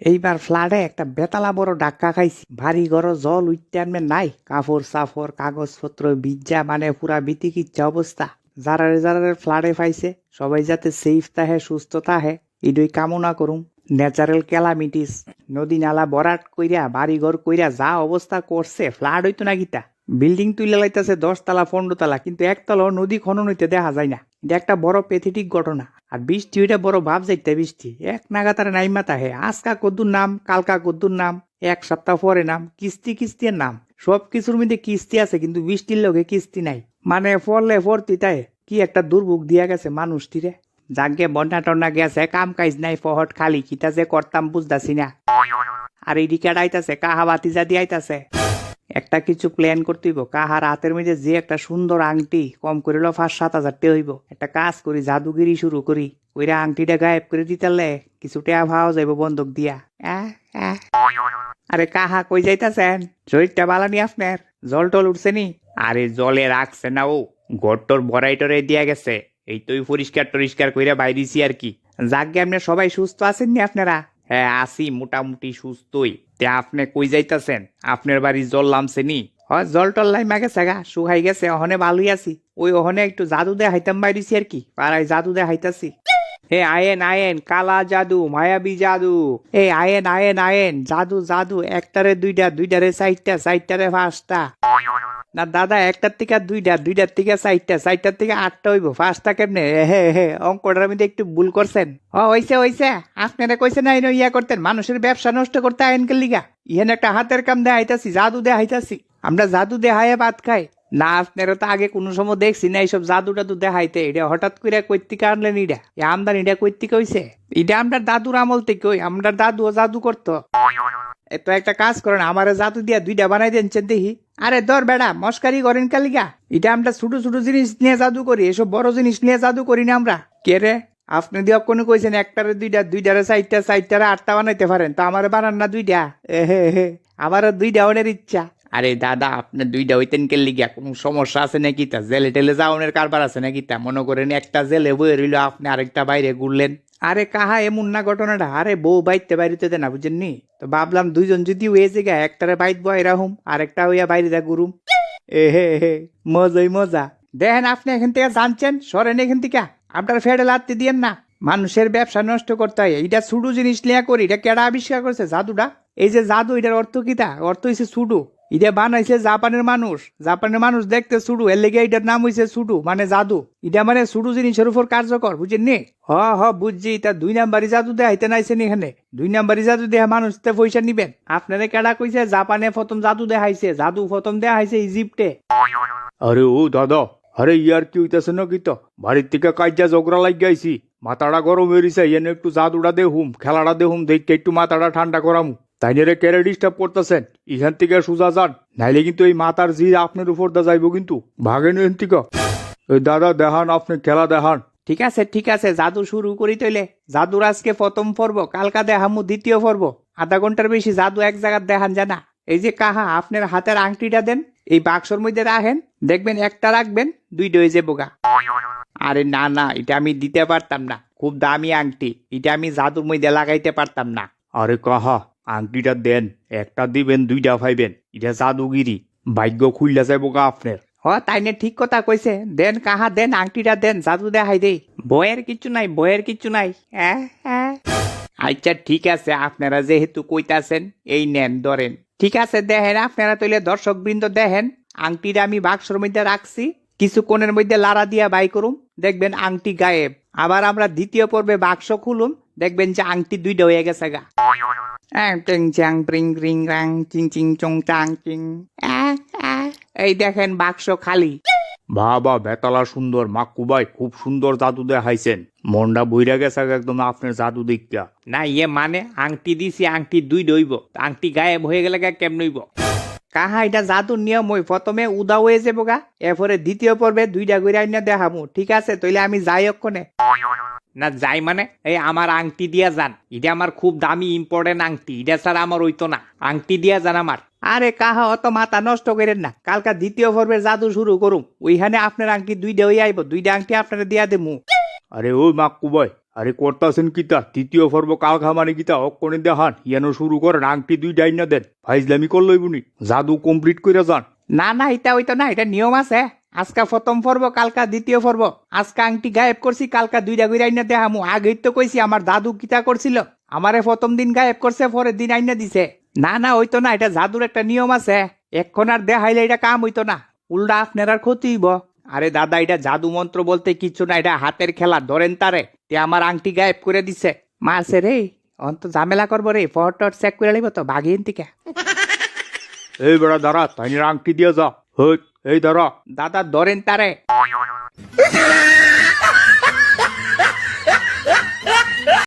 এইবার ফ্লাডে একটা বেতালা বড় ডাক্কা খাইছি। ভারী গড় জল আনবে নাই। কাপড় সাফর কাগজপত্র বিজ্জা মানে পুরা বিতিকিচ্ছা অবস্থা। যারারে যারারে ফ্লাডে পাইছে, সবাই যাতে সেফ তাহে, সুস্থ তাহে ইডই কামনা করুম। ন্যাচারাল ক্যালামিটিস নদী নালা বরাট কইরা বাড়িঘর কইরা যা অবস্থা করছে ফ্লাড হইতো না গীতা। বিল্ডিং তুলে লাইতেছে দশতলা পনেরো তালা কিন্তু একতলা নদী খনন হইতে দেখা যায় না। এটা একটা বড় পেথেটিক ঘটনা। আর বৃষ্টি ওইটা বড় ভাব যাইতে বৃষ্টি। এক নাগাতারে নাইমা তাহে। আজকা কদ্দুর নাম, কালকা কদ্দুর নাম, এক সপ্তাহ পরে নাম, কিস্তি কিস্তির নাম। সব কিছুর মধ্যে কিস্তি আছে, কিন্তু বৃষ্টির লোকে কিস্তি নাই। মানে ফললে ফর্তি তাই কি একটা দুর্ভোগ দিয়া গেছে মানুষটিরে। যাকে বন্যা টন্যা গেছে, কাম কাজ নাই ফহট খালি কিতা যে করতাম বুঝতাছি না। আর এদিকে আইতাছে কাহা বাতিজা দিয়ে আইতাছে। একটা কিছু প্ল্যান করতে হইব। কাহার হাতের মধ্যে যে একটা সুন্দর আংটি কম করে পাঁচ সাত হাজার টাকা হইব। একটা কাজ করি, জাদুগিরি শুরু করি। ওইরা আংটিটা গায়েব করে দিতালে কিছু টাকা ভাও যাইব বন্ধক দিয়া। আরে কাহা কই যাইতাছেন? শরীরটা বালানি আপনার? জল টল উঠছে নি? আরে জলে রাখছে না ও। গট্টর বড়াইটরে দিয়া গেছে। এই তুই পরিষ্কার টরিষ্কার কইরা বাইরিছি আর কি। যাকে আপনি সবাই সুস্থ আছেন নি আপনারা? হ্যাঁ আসি মোটামুটি সুস্থই। তে আপনি কই যাইতাছেন? আপনার বাড়ি জল লামছে নি? হ জল টল লাই মাগে গা, শুকাই গেছে, অহনে ভালোই আছি। ওই অহনে একটু জাদু দে হাইতাম বাইরিছি আর কি, পাড়ায় জাদু দে হাইতাছি হে, আয়েন আয়েন, কালা জাদু, মায়াবী জাদু। এ, আয়েন আয়েন আয়েন, জাদু জাদু, একটারে, দুইটা, দুইটারে, চারটা, চারটারে, পাঁচটা। না, দাদা, একটার থেকে দুইটা, দুইটার থেকে চারটা, চারটার থেকে আটটা হইব। পাঁচটা কেমনে? হে হে অঙ্কটার মধ্যে একটু ভুল করছেন। ও, হইছে হইছে। আপনারা কইছেন না ইয়া করতেন। মানুষের ব্যবসা নষ্ট করতে আইনকে লিগা? ইহেন একটা হাতের কাম দেয়া হাইতাছি জাদু দেয়া হাইতাছি আমরা জাদু দেহায় ভাত খাই। না, আপনারা তো আগে কোনো সময় দেখছি না এইসব জাদু টাদু দেখাইতে। এটা হঠাৎ করে কৈত্তিকে আনলেন এটা এই আমদানিটা কৈত্তিকে হইছে? এটা আমরা দাদুর আমল থেকে আমরা দাদুও জাদু করতো। তো একটা কাজ করেন, আমারে জাদু দিয়া দুইটা বানাই দিচ্ছেন দেখি। আরে ধর বেড়া, মস্কারি করেন কালিকা এটা আমরা ছোট ছোট জিনিস নিয়ে জাদু করি, এসব বড় জিনিস নিয়ে জাদু করি না আমরা। কে রে? আপনি দিয়ে কোনো কইছেন, একটারে দুইটা, দুইটারে চারটা, চারটারে আটটা বানাইতে পারেন, তো আমার বানান না দুইটা। এ হে হে, আমারও দুইটা ওনের ইচ্ছা। আরে দাদা, আপনি দুইটা হইতেন কে লিগা কোনো সমস্যা আছে নাকি তা? জেলে টেলে যাওনের কারবার আছে নাকি তা? মনে করেন একটা জেলে বয়ে রইল, আপনি আরেকটা বাইরে ঘুরলেন। আরে কাহা এমন না ঘটনাটা? আরে বউ বাইতে বাইরিতে দেয় না বুঝেননি? তো ভাবলাম দুইজন যদি হয়ে যে একটারে বাইত বয় রাহুম, আরেকটা হইয়া বাইরে দা গুরুম। এ হে হে মজাই মজা। দেখেন আপনি এখান থেকে জানছেন, সরেন এখান থেকে। আপনার ফেডে লাত্তি দিয়েন না। মানুষের ব্যবসা নষ্ট করতে হয়। এইটা ছুডু জিনিস লিয়া করি, এটা কেডা আবিষ্কার করছে জাদুটা? এই যে জাদু, এটার অর্থ কিতা অর্থ হইছে সুডু। এটা বানাইছে জাপানের মানুষ। জাপানের মানুষ দেখতে সুডু এর লেগে এটার নাম হইছে সুডু মানে জাদু। এটা মানে সুডু জিনিসের উপর কার্যকর, বুঝেননি? হ হ, বুঝছি, তা দুই নাম্বারই জাদু দেখাইতে নাইছেন এখানে। দুই নাম্বারই জাদু দেহা মানুষ পয়সা নিবেন। আপনারা কেডা কইছে, জাপানে প্রথম জাদু দেখাইছে জাদু প্রথম দেখাইছে ইজিপ্টে। আরে ও দাদা, আরে ইয়ার কি হইতাছে না কি তো? বাড়ির থেকে কাজা জগরা লাগ গাইছি মাথাটা গরম হয়েছে এনে একটু জাদুটা দেহুম, খেলাটা দেহুম, দেখতে একটু মাথাটা ঠান্ডা করামু। তাই নিয়ে কেড়ে ডিস্টার্ব করতেছেন? এখান থেকে সোজা যান। নাইলে কিন্তু এই মাথার জি আপনার উপর দা যাইব কিন্তু। ভাগেন এখান থেকে ওই দাদা দেখান আপনি খেলা দেখান ঠিক আছে ঠিক আছে জাদু শুরু করি তৈলে জাদুর আজকে প্রথম পর্ব কালকা দেখামু দ্বিতীয় পর্ব। আধা ঘণ্টার বেশি জাদু এক জায়গার দেখান জানা। এই যে কাহা আপনার হাতের আংটিটা দেন এই বাক্সর মধ্যে রাখেন দেখবেন একটা রাখবেন দুইটা হয়ে যাব গা। আরে না না এটা আমি দিতে পারতাম না। খুব দামি আংটি এটা আমি জাদুর মধ্যে লাগাইতে পারতাম না। আরে কাহা আংটিটা দেন একটা দিবেন দুইটা পাইবেন এটা জাদুগিরি। ভাগ্য খুললা যাইব গা আপনার। হ তাই নে ঠিক কথা কইছে। দেন কাহা দেন আংটিটা দেন জাদু দেখাই দেই। বয়ের কিছু নাই বয়ের কিছু নাই। হ্যাঁ হ্যাঁ। আচ্ছা ঠিক আছে আপনারা যেহেতু কইতাছেন এই নেন ধরেন। ঠিক আছে দেখেন আপনারা তৈলে দর্শক বৃন্দ দেখেন আংটিটা আমি বাক্সর মধ্যে রাখছি কিছুক্ষণের মধ্যে লারা দিয়া বাই করুম দেখবেন আংটি গায়েব। আবার আমরা দ্বিতীয় পর্বে বাক্স খুলুম দেখবেন যে আংটি দুইটা হয়ে গেছে গা। আং টিং চাং প্রিং রিং রাং চিং চিং চং চাং চিং আহ, আহ। এই দেখেন বাক্স খালি বাবা বেতালা সুন্দর মাকুবাই খুব সুন্দর জাদু দেখাইছেন। মনটা বইরা গেছে একদম আপনার জাদু দেখা না ইয়ে মানে আংটি দিছি আংটি দুই দইব। আংটি গায়েব হয়ে গেলে গা কেমন হইব? কাহা এটা জাদুর নিয়ম ওই প্রথমে উদা হয়ে যাব গা এরপরে দ্বিতীয় পর্বে দুইটা আইনা দেখামু। ঠিক আছে তইলে আমি যাই অক্ষণে না যাই মানে? এই আমার আংটি দিয়া যান। এটা আমার খুব দামি ইম্পর্টেন্ট আংটি। এটা ছাড়া আমার হইতো না। আংটি দিয়া যান আমার। আরে কাহা অত মাথা নষ্ট করেন না। কালকা দ্বিতীয় পর্বের জাদু শুরু করুম। ওইখানে আপনার আংটি দুইটা হয়ে আইব। দুইটা আংটি আপনারা দিয়া দেমু। আরে ওই মাকুবাই আরে করতাছেন কিতা? তৃতীয় পর্ব কাল খামানি কিতা? অক্ষণে দেখান। ইয়ানো শুরু করেন আংটি দুই ডাইনা দেন। ফাইজলামি করলই বুনি জাদু কমপ্লিট করে যান। না না এটা হইতো না। এটা নিয়ম আছে। আজকা প্রথম পর্ব, কালকা দ্বিতীয় পর্ব। আজকা আংটি গায়েব করছি, কালকা দুইটা করে আইনা দেখামু। আগেই তো কইছি, আমার দাদু কিতা করছিল? আমারে প্রথম দিন গায়েব করছে, পরের দিন আইনা দিছে। না না, হইতো না, এটা জাদুর একটা নিয়ম আছে। এক্ষণ আর দেখাইলে এটা কাম হইতো না। উল্টা আপনার ক্ষতি হইব। আরে দাদা, এটা জাদু মন্ত্র বলতে কিছু না, এটা হাতের খেলা, ধরেন তারে। তে আমার আংটি গায়েব করে দিছে। মারছে রে অন্ত ঝামেলা করব রে ফটো চেক করে লিব তো ভাগিন থেকে। এই দাঁড়া তাই আংটি দিয়ে যা। এই ধরো দাদা ধরেন তারে।